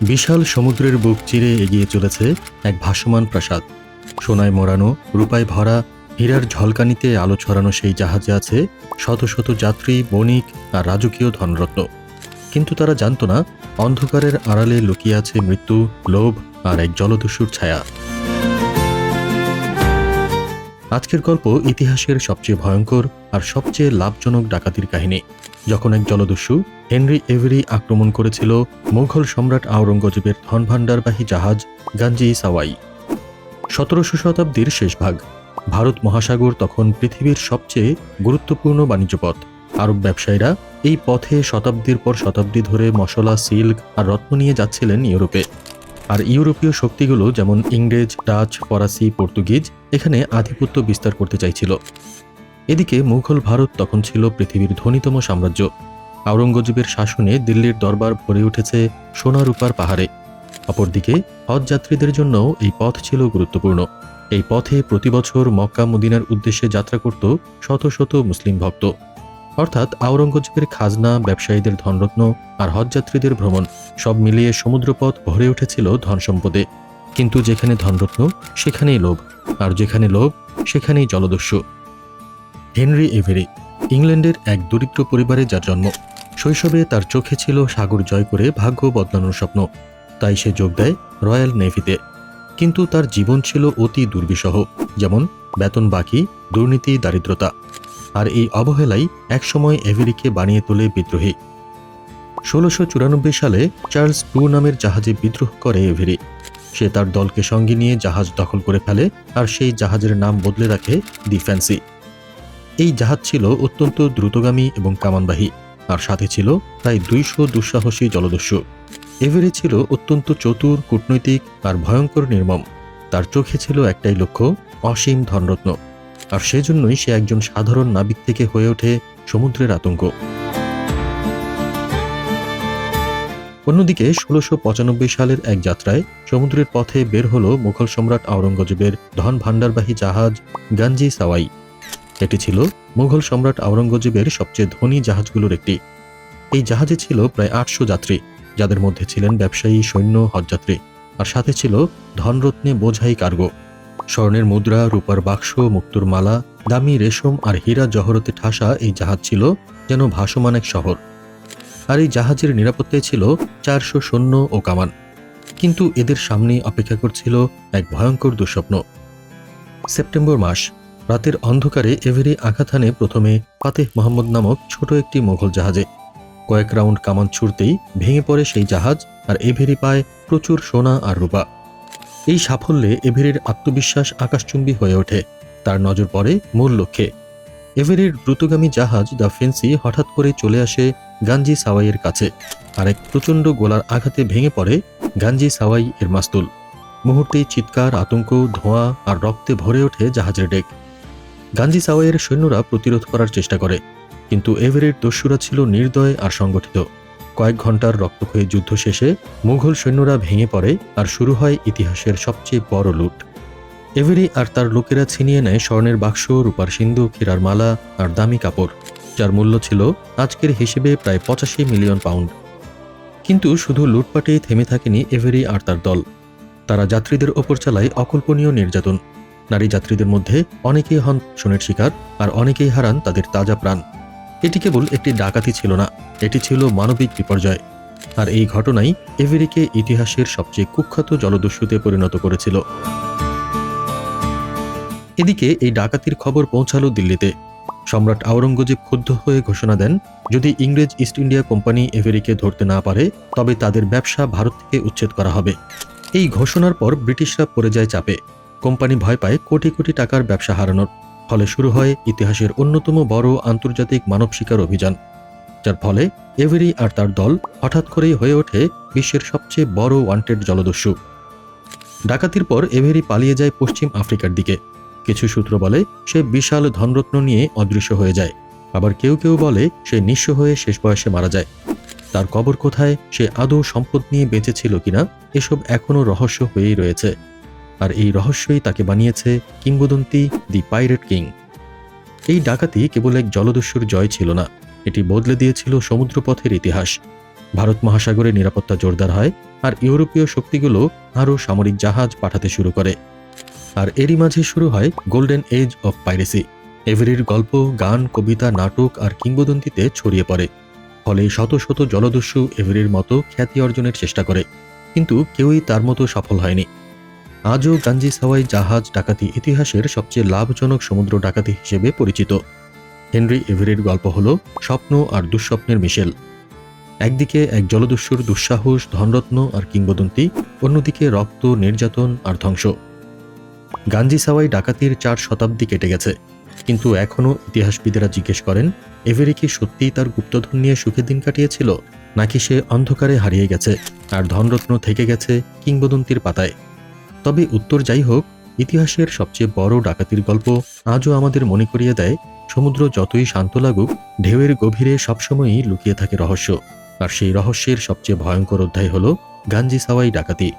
বিশাল সমুদ্রের বুক চিরে এগিয়ে চলেছে এক ভাসমান প্রাসাদ। সোনায় মোড়ানো, রূপায় ভরা, হীরার ঝলকানিতে আলো ছড়ানো সেই জাহাজে আছে শত শত যাত্রী, বণিক আর রাজকীয় ধনরত্ন। কিন্তু তারা জানতো না, অন্ধকারের আড়ালে লুকিয়ে আছে মৃত্যু, লোভ আর এক জলদস্যুর ছায়া। আজকের গল্প ইতিহাসের সবচেয়ে ভয়ঙ্কর আর সবচেয়ে লাভজনক ডাকাতির কাহিনী। যখন এক জলদস্যু হেনরি এভেরি আক্রমণ করেছিল মুঘল সম্রাট আওরঙ্গজেবের ধনভাণ্ডারবাহী জাহাজ গাঞ্জি সাওয়াই। সতেরোশো শতাব্দীর শেষ ভাগ। ভারত মহাসাগর তখন পৃথিবীর সবচেয়ে গুরুত্বপূর্ণ বাণিজ্য পথ। আরব ব্যবসায়ীরা এই পথে শতাব্দীর পর শতাব্দী ধরে মশলা, সিল্ক আর রত্ন নিয়ে যাচ্ছিলেন ইউরোপে। আর ইউরোপীয় শক্তিগুলো যেমন ইংরেজ, ডাচ, ফরাসি, পর্তুগিজ এখানে আধিপত্য বিস্তার করতে চাইছিল। এদিকে মুঘল ভারত তখন ছিল পৃথিবীর ধনীতম সাম্রাজ্য। আওরঙ্গজেবের শাসনে দিল্লির দরবার ভরে উঠেছে সোনা রূপার পাহাড়ে। অপরদিকে হজ যাত্রীদের জন্য এই পথ ছিল গুরুত্বপূর্ণ। এই পথে প্রতি বছর মক্কা মদিনার উদ্দেশ্যে যাত্রা করত শত শত মুসলিম ভক্ত। অর্থাৎ আওরঙ্গজেবের খাজনা, ব্যবসায়ীদের ধনরত্ন আর হজযাত্রীদের ভ্রমণ সব মিলিয়ে সমুদ্রপথ ভরে উঠেছিল ধনসম্পদে কিন্তু যেখানে ধনরত্ন, সেখানেই লোভ, আর যেখানে লোভ, সেখানেই জলদস্যু। হেনরি এভেরি, ইংল্যান্ডের এক দরিদ্র পরিবারে যার জন্ম। শৈশবে তার চোখে ছিল সাগর জয় করে ভাগ্য বদলানোর স্বপ্ন। তাই সে যোগ দেয় রয়্যাল নেভিতে। কিন্তু তার জীবন ছিল অতি দুর্বিষহ, যেমন বেতন বাকি, দুর্নীতি, দারিদ্রতা। আর এই অবহেলাই একসময় এভেরিকে বানিয়ে তোলে বিদ্রোহী। ষোলোশো চুরানব্বই সালে চার্লস টু নামের জাহাজে বিদ্রোহ করে এভেরি। সে তার দলকে সঙ্গে নিয়ে জাহাজ দখল করে ফেলে আর সেই জাহাজের নাম বদলে রাখে দি ফ্যান্সি এই জাহাজ ছিল অত্যন্ত দ্রুতগামী এবং কামানবাহী, আর সাথে ছিল প্রায় দুইশো দুঃসাহসী জলদস্যু। এভারে ছিল অত্যন্ত চতুর, কূটনৈতিক আর ভয়ঙ্কর নির্মম। তার চোখে ছিল একটাই লক্ষ্য, অসীম ধনরত্ন। আর সেজন্যই সে একজন সাধারণ নাবিক থেকে হয়ে ওঠে সমুদ্রের আতঙ্ক। অন্যদিকে ষোলোশো সালের এক যাত্রায় সমুদ্রের পথে বের হল মুঘল সম্রাট আওরঙ্গজেবের ধন ভাণ্ডারবাহী জাহাজ গাঞ্জি সাওয়াই। এটি ছিল মুঘল সম্রাট আওরঙ্গজেবের সবচেয়ে ধনী জাহাজগুলোর একটি। এই জাহাজে ছিল প্রায় আটশো যাত্রী, যাদের মধ্যে ছিলেন ব্যবসায়ী, সৈন্য, হজযাত্রী। আর সাথে ছিল ধনরত্নে বোঝাই কার্গো। স্বর্ণের মুদ্রা, রূপার বাক্স, মুক্তোর মালা, দামি রেশম আর হীরা জহরতে ঠাসা এই জাহাজ ছিল যেন ভাসমান এক শহর। আর এই জাহাজের নিরাপত্তায় ছিল চারশো সৈন্য ও কামান। কিন্তু এদের সামনে অপেক্ষা করছিল এক ভয়ঙ্কর দুঃস্বপ্ন। সেপ্টেম্বর মাস রাতের অন্ধকারে এভেরি আঘাত হানে প্রথমে ফাতেহ মোহাম্মদ নামক ছোট একটি মোঘল জাহাজে। কয়েক রাউন্ড কামান ছুড়তেই ভেঙে পড়ে সেই জাহাজ আর এভেরি পায় প্রচুর সোনা আর রূপা। এই সাফল্যে এভেরির আত্মবিশ্বাস আকাশচুম্বী হয়ে ওঠে। তার নজর পড়ে মূল লক্ষ্যে। এভেরির দ্রুতগামী জাহাজ দ্য ফেন্সি হঠাৎ করে চলে আসে গাঞ্জি সাওয়াইয়ের কাছে আর এক প্রচণ্ড গোলার আঘাতে ভেঙে পড়ে গাঞ্জি সাওয়াই এর মাস্তুল। মুহূর্তেই চিৎকার, আতঙ্ক, ধোঁয়া আর রক্তে ভরে ওঠে জাহাজের ডেক। গাঞ্জি সাওয়াইয়ের সৈন্যরা প্রতিরোধ করার চেষ্টা করে, কিন্তু এভারের দস্যুরা ছিল নির্দয় আর সংগঠিত। কয়েক ঘণ্টার রক্তক্ষয়ী যুদ্ধ শেষে মুঘল সৈন্যরা ভেঙে পড়ে আর শুরু হয় ইতিহাসের সবচেয়ে বড় লুট। এভেরি আর তার লোকেরা ছিনিয়ে নেয় স্বর্ণের বাক্স, রূপার সিন্ধু ক্ষীরার মালা আর দামি কাপড়, যার মূল্য ছিল আজকের হিসেবে প্রায় পঁচাশি মিলিয়ন পাউন্ড। কিন্তু শুধু লুটপাটেই থেমে থাকেনি এভেরি আর তার দল। তারা যাত্রীদের ওপর চালায় অকল্পনীয় নির্যাতন। নারী যাত্রীদের মধ্যে অনেকেই হন শোনের শিকার আর অনেকেই হারান তাদের তাজা প্রাণ। এটি কেবল একটি ডাকাতি ছিল না, এটি ছিল মানবিক বিপর্যয়। আর এই ঘটনাই এভেরিকে ইতিহাসের সবচেয়ে কুখ্যাত জলদস্যুতে পরিণত করেছিল। এদিকে এই ডাকাতির খবর পৌঁছালো দিল্লিতে। সম্রাট আওরঙ্গজেব ক্ষুব্ধ হয়ে ঘোষণা দেন, যদি ইংরেজ ইস্ট ইন্ডিয়া কোম্পানি এভেরিকে ধরতে না পারে, তবে তাদের ব্যবসা ভারত থেকে উচ্ছেদ করা হবে। এই ঘোষণার পর ব্রিটিশরা পড়ে যায় চাপে। কোম্পানি ভয় পায় কোটি কোটি টাকার ব্যবসা হারানোর, ফলে শুরু হয় ইতিহাসের অন্যতম বড় আন্তর্জাতিক মানব শিকার অভিযান, যার ফলে এভেরি আর তার দল হঠাৎ করেই হয়ে ওঠে বিশ্বের সবচেয়ে বড় ওয়ান্টেড জলদস্যু। ডাকাতির পর এভেরি পালিয়ে যায় পশ্চিম আফ্রিকার দিকে। কিছু সূত্র বলে সে বিশাল ধনরত্ন নিয়ে অদৃশ্য হয়ে যায়। আবার কেউ কেউ বলে সে নিঃস্ব হয়ে শেষ বয়সে মারা যায়। তার কবর কোথায়, সে আদৌ সম্পদ নিয়ে বেঁচেছিল কিনা, এসব এখনও রহস্য হয়েই রয়েছে। আর এই রহস্যই তাকে বানিয়েছে কিংবদন্তি দি পাইরেট কিং। এই ডাকাতি কেবল এক জলদস্যুর জয় ছিল না, এটি বদলে দিয়েছিল সমুদ্রপথের ইতিহাস। ভারত মহাসাগরে নিরাপত্তা জোরদার হয় আর ইউরোপীয় শক্তিগুলো আরও সামরিক জাহাজ পাঠাতে শুরু করে। আর এরই মাঝে শুরু হয় গোল্ডেন এজ অফ পাইরেসি। এভারির গল্প, গান, কবিতা, নাটক আর কিংবদন্তিতে ছড়িয়ে পড়ে। ফলে শত শত জলদস্যু এভারির মতো খ্যাতি অর্জনের চেষ্টা করে, কিন্তু কেউই তার মতো সফল হয়নি। আজও গাঞ্জি সাওয়াই জাহাজ ডাকাতি ইতিহাসের সবচেয়ে লাভজনক সমুদ্র ডাকাতি হিসেবে পরিচিত। হেনরি এভারির গল্প হল স্বপ্ন আর দুঃস্বপ্নের মিশেল। একদিকে এক জলদস্যুর দুঃসাহস, ধনরত্ন আর কিংবদন্তি, অন্যদিকে রক্ত, নির্যাতন আর ধ্বংস। গাঞ্জি সাওয়াই ডাকাতির চার শতাব্দী কেটে গেছে। কিন্তু এখনও ইতিহাসবিদেরা জিজ্ঞেস করেন, এভেরি কি সত্যিই তার গুপ্তধন নিয়ে সুখে দিন কাটিয়েছিল, নাকি সে অন্ধকারে হারিয়ে গেছে, আর ধনরত্ন থেকে গেছে কিংবদন্তির পাতায়? তবে উত্তর যাই হোক ইতিহাসের সবচেয়ে বড় ডাকাতির গল্প আজও আমাদের মনে করিয়ে দেয়, সমুদ্র যতই শান্ত লাগুক, ঢেউয়ের গভীরে সবসময়ই লুকিয়ে থাকে রহস্য। আর সেই রহস্যের সবচেয়ে ভয়ঙ্কর অধ্যায় হল গাঞ্জি সাওয়াই ডাকাতি।